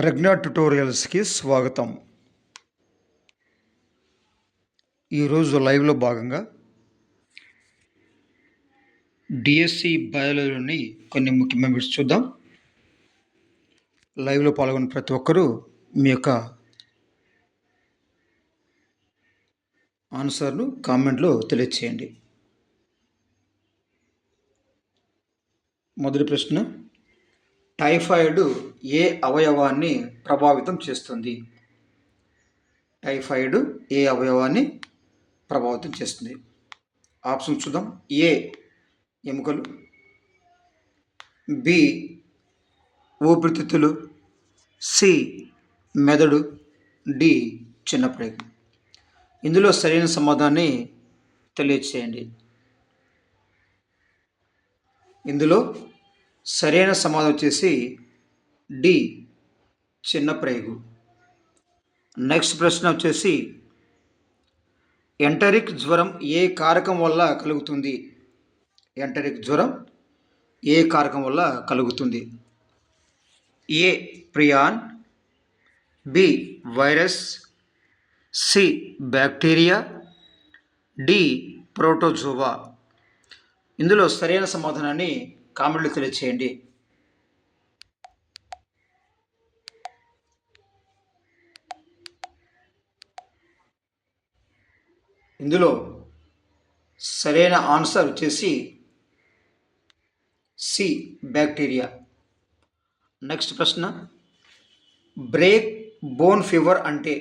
ప్రజ్ఞ ట్యుటోరియల్స్కి స్వాగతం. ఈరోజు లైవ్లో భాగంగా డిఎస్సి బయాలజీలోని కొన్ని ముఖ్యమైన బిట్స్ చూద్దాం. లైవ్లో పాల్గొన్న ప్రతి ఒక్కరూ మీ యొక్క ఆన్సర్ను కామెంట్లో తెలియచేయండి. మొదటి ప్రశ్న టైఫాయిడ్ ఏ అవయవాన్ని ప్రభావితం చేస్తుంది? టైఫాయిడ్ ఏ అవయవాన్ని ప్రభావితం చేస్తుంది? ఆప్షన్ చూద్దాం. ఏ ఎముకలు? బి ఊపిరితిత్తులు? సి మెదడు? డి చిన్నప్రేగు ఇందులో సరైన సమాధానాన్ని తెలియచేయండి. ఇందులో సరైన సమాధానం వచ్చేసి డి చిన్న ప్రేగు నెక్స్ట్ ప్రశ్న వచ్చేసి ఎంటరిక్ జ్వరం ఏ కారకం వల్ల కలుగుతుంది? ఎంటరిక్ జ్వరం ఏ కారకం వల్ల కలుగుతుంది? A prion. B virus. C bacteria. D protozoa. ఇందులో సరైన సమాధానాన్ని కామెంట్లు తెలియచేయండి. ఇందులో సరైన ఆన్సర్ వచ్చేసి సి బ్యాక్టీరియా. నెక్స్ట్ ప్రశ్న బ్రేక్ బోన్ ఫీవర్ అంటే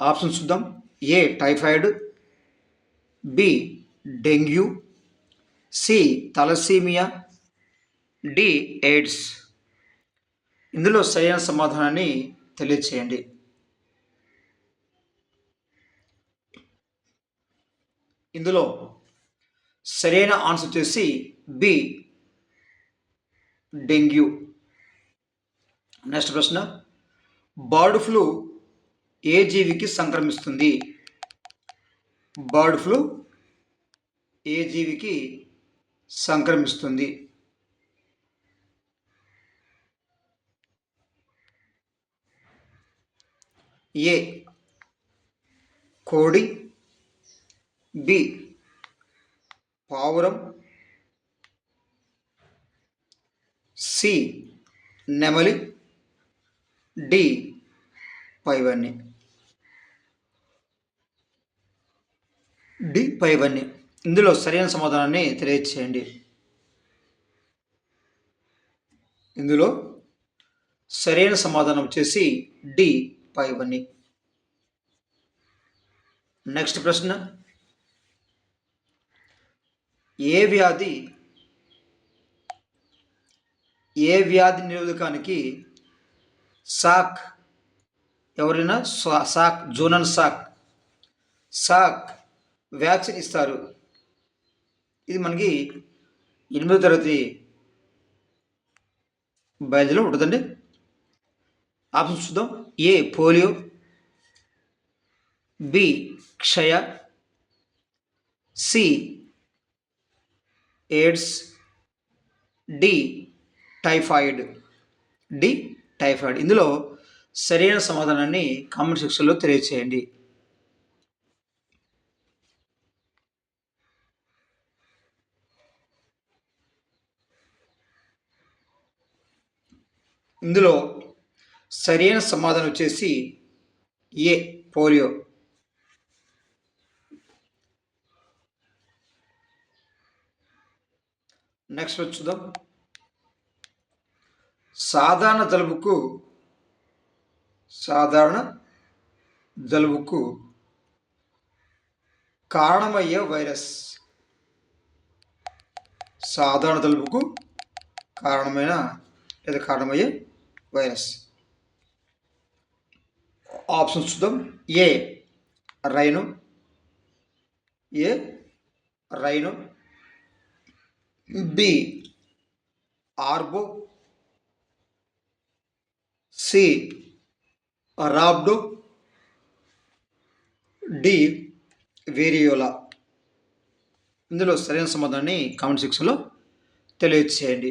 ఆప్షన్ చూద్దాం. A typhoid B dengue C thalassemia D AIDS. ఇందులో సరైన సమాధానాన్ని తెలియచేయండి. ఇందులో సరైన ఆన్సర్ వచ్చేసి బి డెంగ్యూ. నెక్స్ట్ ప్రశ్న బర్డ్ ఫ్లూ ఏ జీవికి సంక్రమిస్తుంది? బర్డ్ ఫ్లూ ఏ జీవికి సంక్రమిస్తుంది. ఏ. కోడి. బి. పావురం. సి. నెమలి. డి. పైవన్నీ. డి. పైవన్నీ. ఇందులో సరైన సమాధానాన్ని తెలియచేయండి ఇందులో సరైన సమాధానం వచ్చేసి డి పైవన్నీ నెక్స్ట్ ప్రశ్న. ఏ వ్యాధి ఏ వ్యాధి నిరోధకానికి సాక్ ఎవరైనా సా- సాక్ జోనన్ సాక్ సాక్ వ్యాక్సిన్ ఇస్తారు? ఇది మనకి ఎనిమిదో తరగతి బయాలజీలో ఉంటుందండి. ఆప్షన్ చూద్దాం. A polio. బి క్షయ. C AIDS. D typhoid. D typhoid. ఇందులో సరైన సమాధానాన్ని కామెంట్ సెక్షన్లో తెలియచేయండి. ఇందులో సరైన సమాధానం వచ్చేసి ఏ పోలియో. నెక్స్ట్ వచ్చి చూద్దాం. సాధారణ జలుబుకు సాధారణ జలుబుకు కారణమయ్యే వైరస్. సాధారణ జలుబుకు కారణమైన లేదా కారణమయ్యే వైరస్. ఆప్షన్స్ చూద్దాం. A rhino A rhino B arbo C rhabdo D variola. ఇందులో సరైన సమాధానాన్ని కామెంట్ సెక్షన్లో తెలియచేయండి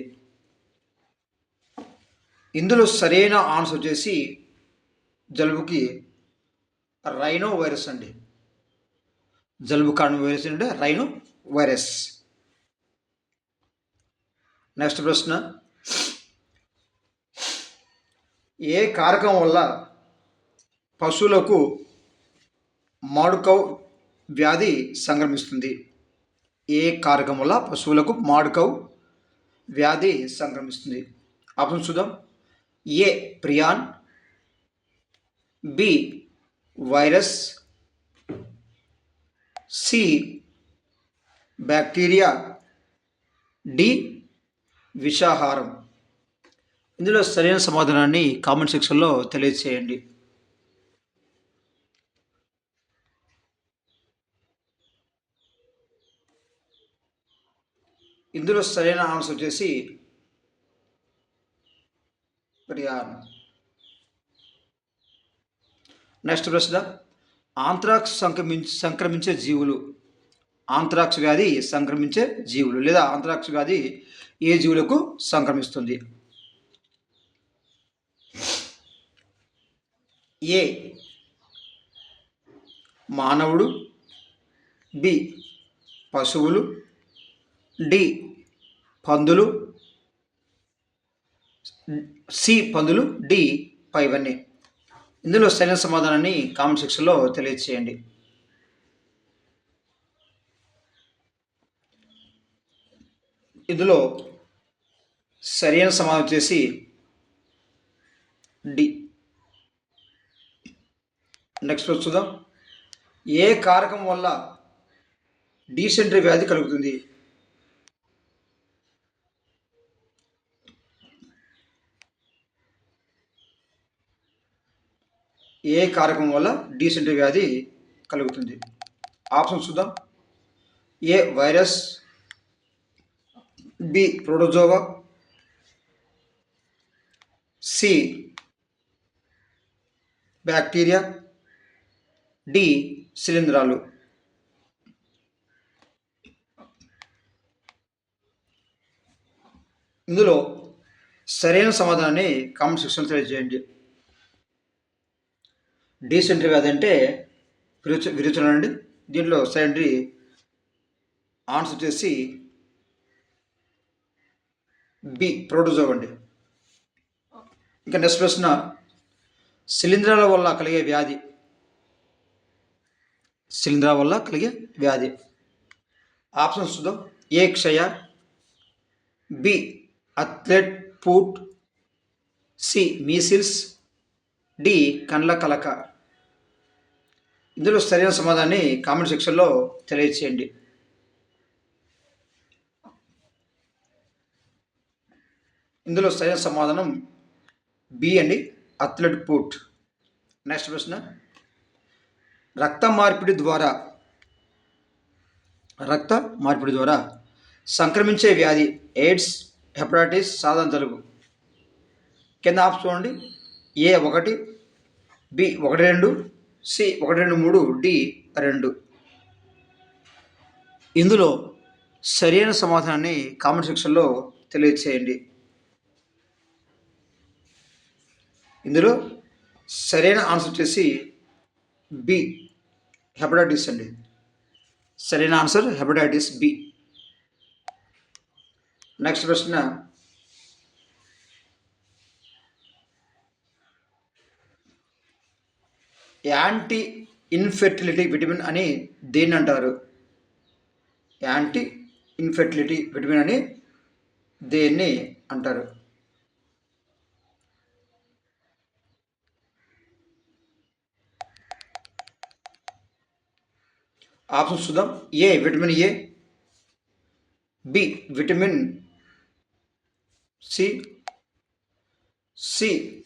ఇందులో సరైన ఆన్సర్ వచ్చేసి జలుబుకి రైనో వైరస్ అండి. జలుబు కారణం వైరస్ అంటే రైనో వైరస్ నెక్స్ట్ ప్రశ్న. ఏ కారకం వల్ల పశువులకు మాడుకౌ వ్యాధి సంక్రమిస్తుంది? ఏ కారకం వల్ల పశువులకు మాడుకౌ వ్యాధి సంక్రమిస్తుంది? ఆప్షన్ చూద్దాం. A prion B virus C bacteria D విషాహారం. ఇందులో సరైన సమాధానాన్ని కామెంట్ సెక్షన్లో తెలియజేయండి. ఇందులో సరైన ఆన్సర్ వచ్చేసి ప్రియాన్. నెక్స్ట్ ప్రశ్న. ఆంథ్రాక్స్ సంక్రమించ సంక్రమించే జీవులు. ఆంథ్రాక్స్ వ్యాధి సంక్రమించే జీవులు లేదా ఆంథ్రాక్స్ వ్యాధి ఏ జీవులకు సంక్రమిస్తుంది? ఏ. మానవుడు. బి. పశువులు. డి. పందులు. సి పందులు డి పైవన్నీ. ఇందులో సరైన సమాధానాన్ని కామెంట్ సెక్షన్లో తెలియజేయండి ఇందులో సరైన సమాధానం వచ్చేసి డి. నెక్స్ట్ చూద్దాం ఏ కారకం వల్ల డీసెంట్రీ వ్యాధి కలుగుతుంది? ఏ కారకం వల్ల డీసెంట్రీ వ్యాధి కలుగుతుంది? ఆప్షన్ చూద్దాం. A virus B protozoa C bacteria D శిలీంధ్రాలు. ఇందులో సరైన సమాధానాన్ని కామెంట్ సెక్షన్లో తెలియజేయండి. డీసెంట్రీ వ్యాధి అంటే విరుచ విరుచన అండి దీంట్లో సెకండరీ ఆన్సర్ వచ్చేసి బి ప్రోటోజోవ్ అండి ఇంకా నెక్స్ట్ ప్రశ్న శిలీంధ్రాల వల్ల కలిగే వ్యాధి. శిలీంధ్రాల వల్ల కలిగే వ్యాధి. ఆప్షన్స్ చూద్దాం. ఏ క్షయ B athlete foot C measles D కండ్ల కలక. ఇందులో సరైన సమాధానాన్ని కామెంట్ సెక్షన్లో తెలియచేయండి ఇందులో సరైన సమాధానం బి అండి అథ్లెట్ పూట్ నెక్స్ట్ ప్రశ్న. రక్త మార్పిడి ద్వారా రక్త మార్పిడి ద్వారా సంక్రమించే వ్యాధి ఎయిడ్స్ హెపటైటిస్ సాధారణ జలుబు. కింద ఆప్షన్ చూడండి. ఏ ఒకటి బి ఒకటి రెండు సి ఒకటి రెండు మూడు డి రెండు. ఇందులో సరైన సమాధానాన్ని కామెంట్ సెక్షన్లో తెలియచేయండి. ఇందులో సరైన ఆన్సర్ వచ్చేసి బి హెపటైటిస్ అండి. సరైన ఆన్సర్ హెపటైటిస్ బి. నెక్స్ట్ ప్రశ్న యాంటీ ఇన్ఫెర్టిలిటీ విటమిన్ అని దేన్ని అంటారు? యాంటీ ఇన్ఫెర్టిలిటీ విటమిన్ అని దేన్ని అంటారు? ఆప్షన్ చూద్దాం. A vitamin A? B vitamin C. C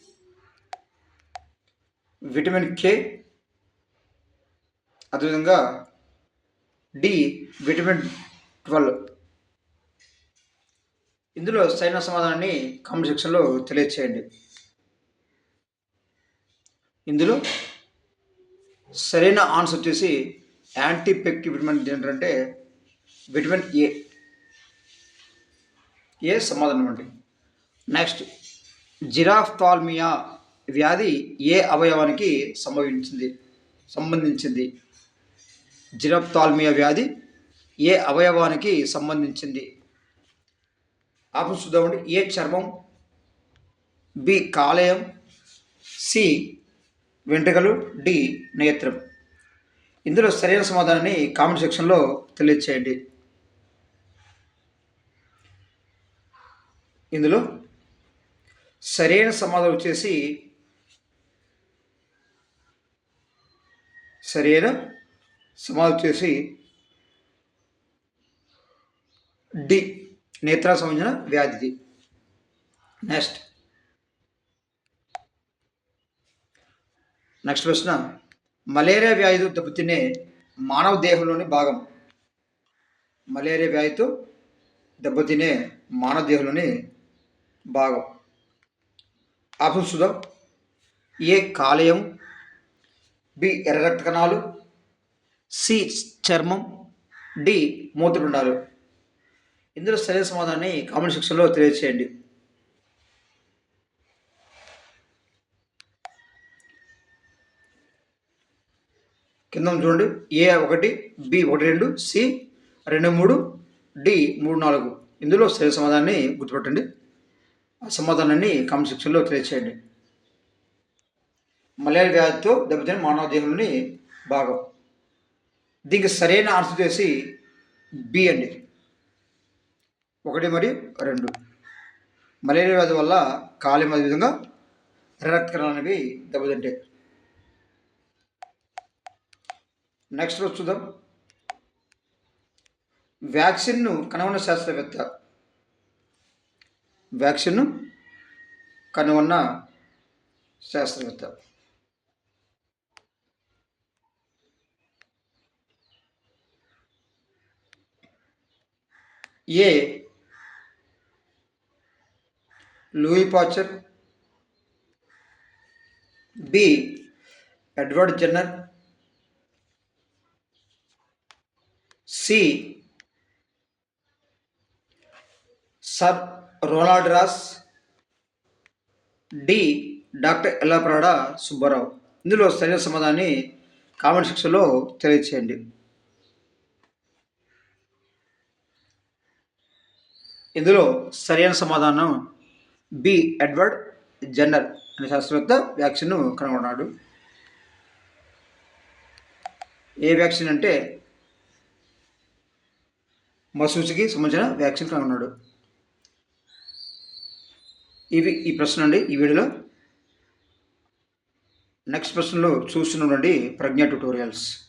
vitamin K అదేవిధంగా డి విటమిన్ ట్వెల్వ్. ఇందులో సరైన సమాధానాన్ని కామెంట్ సెక్షన్లో తెలియచేయండి. ఇందులో సరైన ఆన్సర్ వచ్చేసి యాంటీపెక్టివ్ విటమిన్ ఏంటంటే విటమిన్ ఏ. ఏ సమాధానం అండి? నెక్స్ట్ జిరాఫ్థాల్మియా వ్యాధి ఏ అవయవానికి సంభవించింది? సంబంధించింది. జిరప్తాల్మియా వ్యాధి ఏ అవయవానికి సంబంధించింది? ఆప్షన్ చూద్దామండి ఏ చర్మం? బి కాలేయం. సి వెంట్రుకలు. డి నేత్రం. ఇందులో సరైన సమాధానాన్ని కామెంట్ సెక్షన్లో తెలియచేయండి. ఇందులో సరైన సమాధానం వచ్చేసి సరైన సమాధి వచ్చేసి డి నేత్ర సంబంధించిన వ్యాధిది. నెక్స్ట్ నెక్స్ట్ ప్రశ్న. మలేరియా వ్యాధితో దెబ్బతినే మానవ దేహంలోని భాగం. మలేరియా వ్యాధితో దెబ్బతినే మానవ దేహంలోని భాగం. ఆప్షన్ చూద్దాం. ఏ కాలేయం బి ఎర్రరక్త కణాలు సి చర్మం డి మూత్రపిండాలు. ఇందులో సరైన సమాధానాన్ని కామెంట్ సెక్షన్లో తెలియజేయండి. కింద చూడండి. ఏ ఒకటి బి ఒకటి రెండు సి రెండు మూడు డి మూడు నాలుగు. ఇందులో సరైన సమాధానాన్ని గుర్తుపెట్టండి. ఆ సమాధానాన్ని కామెంట్ సెక్షన్లో తెలియజేయండి. మలేరియా వ్యాధితో దెబ్బతిన మానవ దేహంలోని భాగం. దీనికి సరైన ఆన్సర్ చేసి బి అండి. ఒకటి మరియు రెండు. మలేరియా వ్యాధి వల్ల కాలేయం అదేవిధంగా రక్తకణాలు అనేవి దెబ్బతింటాయి. నెక్స్ట్ రోజు చూద్దాం. వ్యాక్సిన్ను కనుగొన్న శాస్త్రవేత్త. వ్యాక్సిన్ను కనుగొన్న శాస్త్రవేత్త. A? Louis Pasteur. B. Edward Jenner. C. Sir Ronald Ross. D. Doctor Yellapragada Subbarao. ఇందులో సరైన సమాధానాన్ని కామెంట్ సెక్షన్లో తెలియచేయండి. ఇందులో సరైన సమాధానం బి ఎడ్వర్డ్ జెన్నర్ అనే శాస్త్రవేత్త వ్యాక్సిన్ను కనుగొన్నాడు. ఏ వ్యాక్సిన్ అంటే మసూచికి సంబంధించిన వ్యాక్సిన్ కనుగొన్నాడు. ఇవి ఈ ప్రశ్న అండి ఈ వీడియోలో. నెక్స్ట్ ప్రశ్నలో చూస్తున్నటువంటి ప్రజ్ఞ ట్యూటోరియల్స్.